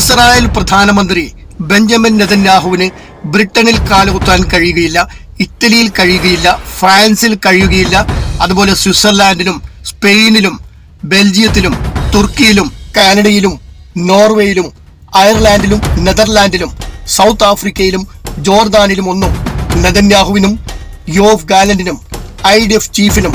Israel പ്രധാനമന്ത്രി Benjamin നെതന്യാഹുവിന് ബ്രിട്ടനിൽ കാലുകുത്താൻ കഴിയുകയില്ല ഇറ്റലിയിൽ കഴിയുകയില്ല ഫ്രാൻസിൽ കഴിയുകയില്ല അതുപോലെ സ്വിറ്റ്സർലാൻഡിലും സ്പെയിനിലും ബെൽജിയത്തിലും തുർക്കിയിലും കാനഡയിലും നോർവേയിലും അയർലാൻഡിലും നെതർലാൻഡിലും സൗത്ത് ആഫ്രിക്കയിലും ജോർദാനിലും ഒന്നും നെതന്യാഹുവിനും യോഫ് ഗാലന്റിനും ഐ ഡി എഫ് ചീഫിനും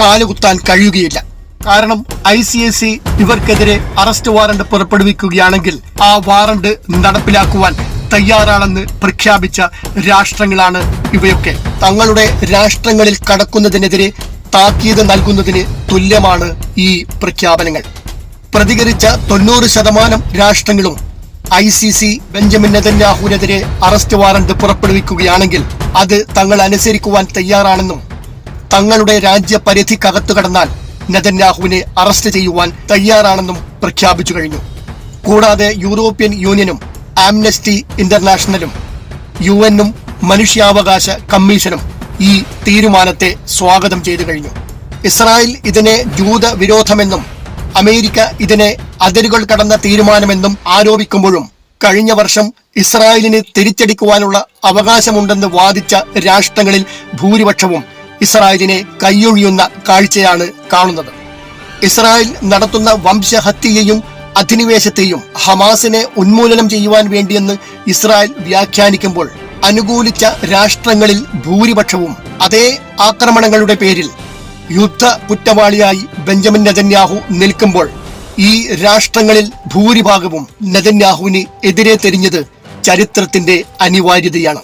കാലുകുത്താൻ കഴിയുകയില്ല. കാരണം ഐ സി എസ് സി ഇവർക്കെതിരെ അറസ്റ്റ് വാറണ്ട് പുറപ്പെടുവിക്കുകയാണെങ്കിൽ ആ വാറണ്ട് നടപ്പിലാക്കുവാൻ തയ്യാറാണെന്ന് പ്രഖ്യാപിച്ച രാഷ്ട്രങ്ങളാണ് ഇവയൊക്കെ. തങ്ങളുടെ രാഷ്ട്രങ്ങളിൽ കടക്കുന്നതിനെതിരെ താക്കീത് നൽകുന്നതിന് തുല്യമാണ് ഈ പ്രഖ്യാപനങ്ങൾ. പ്രതികരിച്ച തൊണ്ണൂറ് ശതമാനം രാഷ്ട്രങ്ങളും ഐ സി സി ബെഞ്ചമിൻ നെതന്യാഹുവിനെതിരെ അറസ്റ്റ് വാറണ്ട് പുറപ്പെടുവിക്കുകയാണെങ്കിൽ അത് തങ്ങൾ അനുസരിക്കുവാൻ തയ്യാറാണെന്നും തങ്ങളുടെ രാജ്യപരിധിക്കകത്തു കടന്നാൽ നെതന്യാഹുവിനെ അറസ്റ്റ് ചെയ്യുവാൻ തയ്യാറാണെന്നും പ്രഖ്യാപിച്ചു കഴിഞ്ഞു. കൂടാതെ യൂറോപ്യൻ യൂണിയനും ആംനസ്റ്റി ഇന്റർനാഷണലും യു എന്നും മനുഷ്യാവകാശ കമ്മീഷനും ഈ തീരുമാനത്തെ സ്വാഗതം ചെയ്തു കഴിഞ്ഞു. ഇസ്രായേൽ ഇതിനെ ജൂത വിരോധമെന്നും അമേരിക്ക ഇതിനെ അതിരുകൾ കടന്ന തീരുമാനമെന്നും ആരോപിക്കുമ്പോഴും കഴിഞ്ഞ വർഷം ഇസ്രായേലിന് തിരിച്ചടിക്കുവാനുള്ള അവകാശമുണ്ടെന്ന് വാദിച്ച രാഷ്ട്രങ്ങളിൽ ഭൂരിപക്ഷവും ഇസ്രായേലിനെ കയ്യൊഴിയുന്ന കാഴ്ചയാണ് കാണുന്നത്. ഇസ്രായേൽ നടത്തുന്ന വംശഹത്യയെയും അധിനിവേശത്തെയും ഹമാസിനെ ഉന്മൂലനം ചെയ്യുവാൻ വേണ്ടിയെന്ന് ഇസ്രായേൽ വ്യാഖ്യാനിക്കുമ്പോൾ അനുകൂലിച്ച രാഷ്ട്രങ്ങളിൽ ഭൂരിപക്ഷവും അതേ ആക്രമണങ്ങളുടെ പേരിൽ യുദ്ധ കുറ്റവാളിയായി ബെഞ്ചമിൻ നെതന്യാഹു നിൽക്കുമ്പോൾ ഈ രാഷ്ട്രങ്ങളിൽ ഭൂരിഭാഗവും നെതന്യാഹുവിന് എതിരെ തിരിഞ്ഞത് ചരിത്രത്തിന്റെ അനിവാര്യതയാണ്.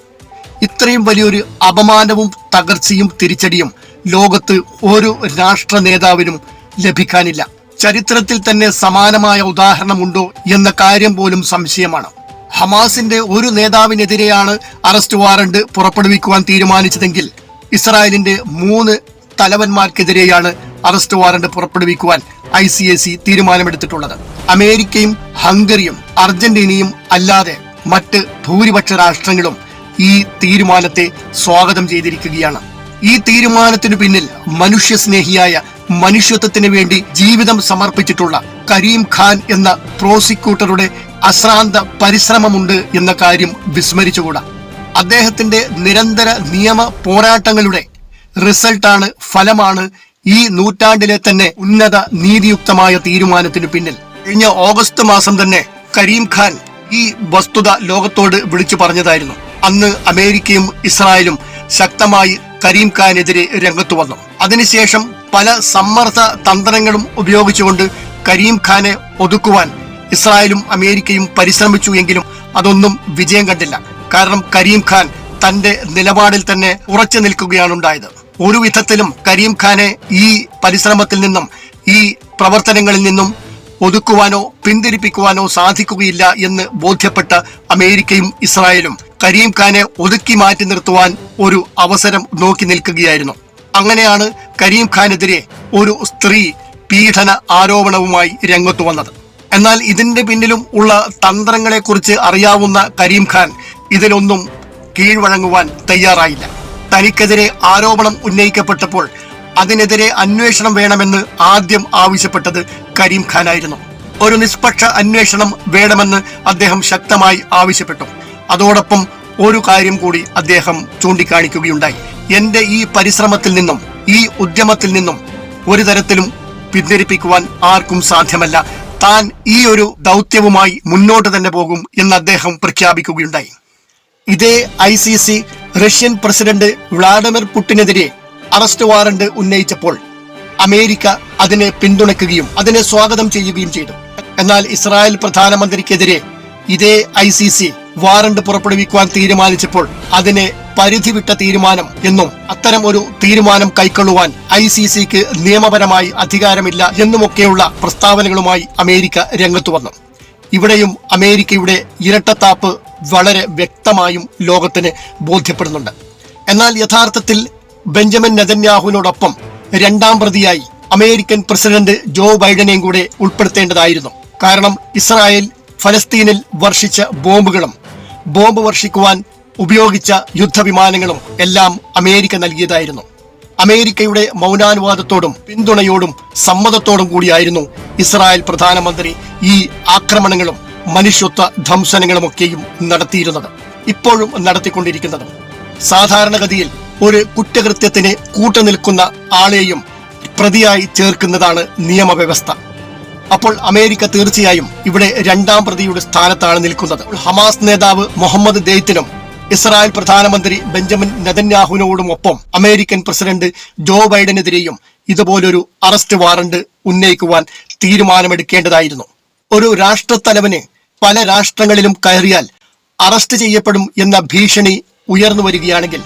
ഇത്രയും വലിയൊരു അപമാനവും തകർച്ചയും തിരിച്ചടിയും ലോകത്ത് ഒരു രാഷ്ട്ര നേതാവിനും ലഭിക്കാനില്ല. ചരിത്രത്തിൽ തന്നെ സമാനമായ ഉദാഹരണമുണ്ടോ എന്ന കാര്യം പോലും സംശയമാണ്. ഹമാസിന്റെ ഒരു നേതാവിനെതിരെയാണ് അറസ്റ്റ് വാറണ്ട് പുറപ്പെടുവിക്കുവാൻ തീരുമാനിച്ചതെങ്കിൽ ഇസ്രായേലിന്റെ മൂന്ന് തലവന്മാർക്കെതിരെയാണ് അറസ്റ്റ് വാറണ്ട് പുറപ്പെടുവിക്കുവാൻ ഐ സി എസ് സി തീരുമാനമെടുത്തിട്ടുള്ളത്. അമേരിക്കയും ഹംഗറിയും അർജന്റീനയും അല്ലാതെ മറ്റ് ഭൂരിപക്ഷ രാഷ്ട്രങ്ങളും ഈ തീരുമാനത്തെ സ്വാഗതം ചെയ്തിരിക്കുകയാണ്. ഈ തീരുമാനത്തിനു പിന്നിൽ മനുഷ്യസ്നേഹിയായ മനുഷ്യത്വത്തിന് വേണ്ടി ജീവിതം സമർപ്പിച്ചിട്ടുള്ള കരീം ഖാൻ എന്ന പ്രോസിക്യൂട്ടറുടെ അശ്രാന്ത പരിശ്രമമുണ്ട് എന്ന കാര്യം വിസ്മരിച്ചുകൂടാ. അദ്ദേഹത്തിന്റെ നിരന്തര നിയമ പോരാട്ടങ്ങളുടെ റിസൾട്ടാണ് ഫലമാണ് ഈ നൂറ്റാണ്ടിലെ തന്നെ ഉന്നത നീതിയുക്തമായ തീരുമാനത്തിന് പിന്നിൽ. കഴിഞ്ഞ ഓഗസ്റ്റ് മാസം തന്നെ കരീം ഖാൻ ഈ വസ്തുത ലോകത്തോട് വിളിച്ചു പറഞ്ഞതായിരുന്നു. അന്ന് അമേരിക്കയും ഇസ്രായേലും ശക്തമായി കരീം ഖാനെതിരെ രംഗത്തു വന്നു. അതിനുശേഷം പല സമ്മർദ്ദ തന്ത്രങ്ങളും ഉപയോഗിച്ചുകൊണ്ട് കരീം ഖാനെ ഒതുക്കുവാൻ ഇസ്രായേലും അമേരിക്കയും പരിശ്രമിച്ചു എങ്കിലും അതൊന്നും വിജയം കണ്ടില്ല. കാരണം കരീം ഖാൻ തന്റെ നിലപാടിൽ തന്നെ ഉറച്ചു നിൽക്കുകയാണ് ഉണ്ടായത്. ഒരു വിധത്തിലും കരീം ഖാനെ ഈ പരിശ്രമത്തിൽ നിന്നും ഈ പ്രവർത്തനങ്ങളിൽ നിന്നും ഒതുക്കുവാനോ പിന്തിരിപ്പിക്കുവാനോ സാധിക്കുകയില്ല എന്ന് ബോധ്യപ്പെട്ട അമേരിക്കയും ഇസ്രായേലും കരീം ഖാനെ ഒതുക്കി മാറ്റി നിർത്തുവാൻ ഒരു അവസരം നോക്കി നിൽക്കുകയായിരുന്നു. അങ്ങനെയാണ് കരീം ഖാനെതിരെ ഒരു സ്ത്രീ പീഡന ആരോപണവുമായി രംഗത്തു വന്നത്. എന്നാൽ ഇതിന്റെ പിന്നിലും ഉള്ള തന്ത്രങ്ങളെക്കുറിച്ച് അറിയാവുന്ന കരീം ഖാൻ ഇതിലൊന്നും കീഴ്വഴങ്ങുവാൻ തയ്യാറായില്ല. തനിക്കെതിരെ ആരോപണം ഉന്നയിക്കപ്പെട്ടപ്പോൾ അതിനെതിരെ അന്വേഷണം വേണമെന്ന് ആദ്യം ആവശ്യപ്പെട്ടത് കരീം ഖാനായിരുന്നു. ഒരു നിഷ്പക്ഷ അന്വേഷണം വേണമെന്ന് അദ്ദേഹം ശക്തമായി ആവശ്യപ്പെട്ടു. അതോടൊപ്പം ഒരു കാര്യം കൂടി അദ്ദേഹം ചൂണ്ടിക്കാണിക്കുകയുണ്ടായി. എന്റെ ഈ പരിശ്രമത്തിൽ നിന്നും ഈ ഉദ്യമത്തിൽ നിന്നും ഒരു തരത്തിലും പിന്തിരിപ്പിക്കുവാൻ ആർക്കും സാധ്യമല്ല. താൻ ഈ ഒരു ദൗത്യവുമായി മുന്നോട്ട് തന്നെ പോകും എന്ന് അദ്ദേഹം പ്രഖ്യാപിക്കുകയുണ്ടായി. ഇതേ I C C Russian president Vladimir പുട്ടിനെതിരെ arrest warrant ഉന്നയിച്ചപ്പോൾ അമേരിക്ക അതിനെ പിന്തുണയ്ക്കുകയും അതിനെ സ്വാഗതം ചെയ്യുകയും ചെയ്തു. എന്നാൽ ഇസ്രായേൽ പ്രധാനമന്ത്രിക്കെതിരെ ഇതേ ഐ സി സി വാറണ്ട് പുറപ്പെടുവിക്കുവാൻ തീരുമാനിച്ചപ്പോൾ അതിനെ പരിധിവിട്ട തീരുമാനം എന്നും അത്തരം ഒരു തീരുമാനം കൈക്കൊള്ളുവാൻ ഐ സി സിക്ക് നിയമപരമായി അധികാരമില്ല എന്നുമൊക്കെയുള്ള പ്രസ്താവനകളുമായി അമേരിക്ക രംഗത്തു വന്നു. ഇവിടെയും അമേരിക്കയുടെ ഇരട്ടത്താപ്പ് വളരെ വ്യക്തമായും ലോകത്തിന് ബോധ്യപ്പെടുന്നുണ്ട്. എന്നാൽ യഥാർത്ഥത്തിൽ ബെഞ്ചമിൻ നെതന്യാഹുവിനോടൊപ്പം രണ്ടാം പ്രതിയായി അമേരിക്കൻ പ്രസിഡന്റ് ജോ ബൈഡനെയും കൂടെ ഉൾപ്പെടുത്തേണ്ടതായിരുന്നു. കാരണം ഇസ്രായേൽ ഫലസ്തീനിൽ വർഷിച്ച ബോംബുകളും ബോംബ് വർഷിക്കുവാൻ ഉപയോഗിച്ച യുദ്ധവിമാനങ്ങളും എല്ലാം അമേരിക്ക നൽകിയതായിരുന്നു. അമേരിക്കയുടെ മൗനാനുവാദത്തോടും പിന്തുണയോടും സമ്മതത്തോടും കൂടിയായിരുന്നു ഇസ്രായേൽ പ്രധാനമന്ത്രി ഈ ആക്രമണങ്ങളും മനുഷ്യത്വ ധ്വംസനങ്ങളുമൊക്കെയും നടത്തിയിരുന്നത് ഇപ്പോഴും നടത്തിക്കൊണ്ടിരിക്കുന്നത്. സാധാരണഗതിയിൽ ഒരു കുറ്റകൃത്യത്തിന് കൂട്ടുനിൽക്കുന്ന ആളെയും പ്രതിയായി ചേർക്കുന്നതാണ് നിയമവ്യവസ്ഥ. അപ്പോൾ അമേരിക്ക തീർച്ചയായും ഇവിടെ രണ്ടാം പ്രതിയുടെ സ്ഥാനത്താണ് നിൽക്കുന്നത്. ഹമാസ് നേതാവ് മുഹമ്മദ് ദെയ്ത്തിനും ഇസ്രായേൽ പ്രധാനമന്ത്രി ബെഞ്ചമിൻ നെതന്യാഹുവിനോടുമൊപ്പം അമേരിക്കൻ പ്രസിഡന്റ് ജോ ബൈഡനെതിരെയും ഇതുപോലൊരു അറസ്റ്റ് വാറണ്ട് ഉന്നയിക്കുവാൻ തീരുമാനമെടുക്കേണ്ടതായിരുന്നു. ഒരു രാഷ്ട്രത്തലവന് പല രാഷ്ട്രങ്ങളിലും കയറിയാൽ അറസ്റ്റ് ചെയ്യപ്പെടും എന്ന ഭീഷണി ഉയർന്നു വരികയാണെങ്കിൽ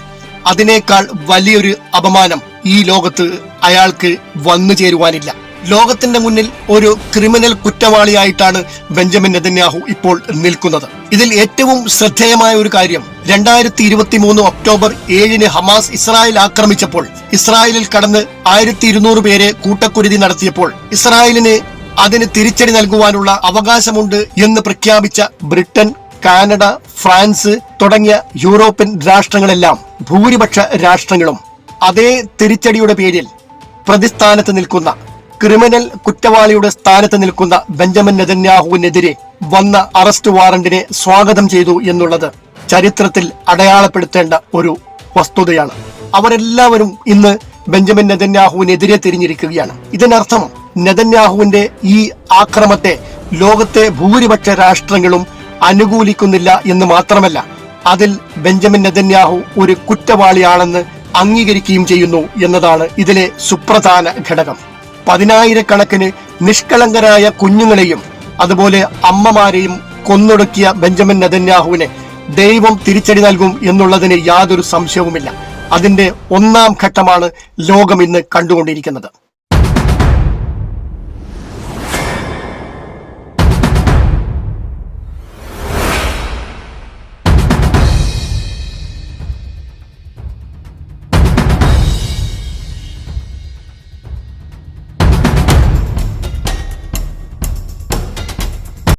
അതിനേക്കാൾ വലിയൊരു അപമാനം ഈ ലോകത്ത് അയാൾക്ക് വന്നു ചേരുവാനില്ല. ലോകത്തിന്റെ മുന്നിൽ ഒരു ക്രിമിനൽ കുറ്റവാളിയായിട്ടാണ് ബെഞ്ചമിൻ നെതന്യാഹു ഇപ്പോൾ നിൽക്കുന്നത്. ഇതിൽ ഏറ്റവും ശ്രദ്ധേയമായ ഒരു കാര്യം രണ്ടായിരത്തി ഇരുപത്തി മൂന്ന് ഒക്ടോബർ ഏഴിന് ഹമാസ് ഇസ്രായേൽ ആക്രമിച്ചപ്പോൾ ഇസ്രായേലിൽ കടന്ന് ആയിരത്തി ഇരുന്നൂറ് പേരെ കൂട്ടക്കുരുതി നടത്തിയപ്പോൾ ഇസ്രായേലിന് അതിന് തിരിച്ചടി നൽകുവാനുള്ള അവകാശമുണ്ട് എന്ന് പ്രഖ്യാപിച്ച ബ്രിട്ടൻ കാനഡ ഫ്രാൻസ് തുടങ്ങിയ യൂറോപ്യൻ രാഷ്ട്രങ്ങളെല്ലാം ഭൂരിപക്ഷ രാഷ്ട്രങ്ങളും അതേ തിരിച്ചടിയുടെ പേരിൽ പ്രതിസ്ഥാനത്ത് നിൽക്കുന്ന ക്രിമിനൽ കുറ്റവാളിയുടെ സ്ഥാനത്ത് നിൽക്കുന്ന ബെഞ്ചമിൻ നെതന്യാഹുവിനെതിരെ വന്ന അറസ്റ്റ് വാറന്റിനെ സ്വാഗതം ചെയ്തു എന്നുള്ളത് ചരിത്രത്തിൽ അടയാളപ്പെടുത്തേണ്ട ഒരു വസ്തുതയാണ്. അവരെല്ലാവരും ഇന്ന് ബെഞ്ചമിൻ നെതന്യാഹുവിനെതിരെ തിരിഞ്ഞിരിക്കുകയാണ്. ഇതിനർത്ഥം നെതന്യാഹുവിന്റെ ഈ ആക്രമത്തെ ലോകത്തെ ഭൂരിപക്ഷ രാഷ്ട്രങ്ങളും അനുകൂലിക്കുന്നില്ല എന്ന് മാത്രമല്ല അതിൽ ബെഞ്ചമിൻ നെതന്യാഹു ഒരു കുറ്റവാളിയാണെന്ന് അംഗീകരിക്കുകയും ചെയ്യുന്നു എന്നതാണ് ഇതിലെ സുപ്രധാന ഘടകം. പതിനായിരക്കണക്കിന് നിഷ്കളങ്കരായ കുഞ്ഞുങ്ങളെയും അതുപോലെ അമ്മമാരെയും കൊന്നൊടുക്കിയ ബെഞ്ചമിൻ നെതന്യാഹുവിനെ ദൈവം തിരിച്ചടി നൽകും എന്നുള്ളതിന് യാതൊരു സംശയവുമില്ല. അതിന്റെ ഒന്നാം ഘട്ടമാണ് ലോകം ഇന്ന് കണ്ടുകൊണ്ടിരിക്കുന്നത്.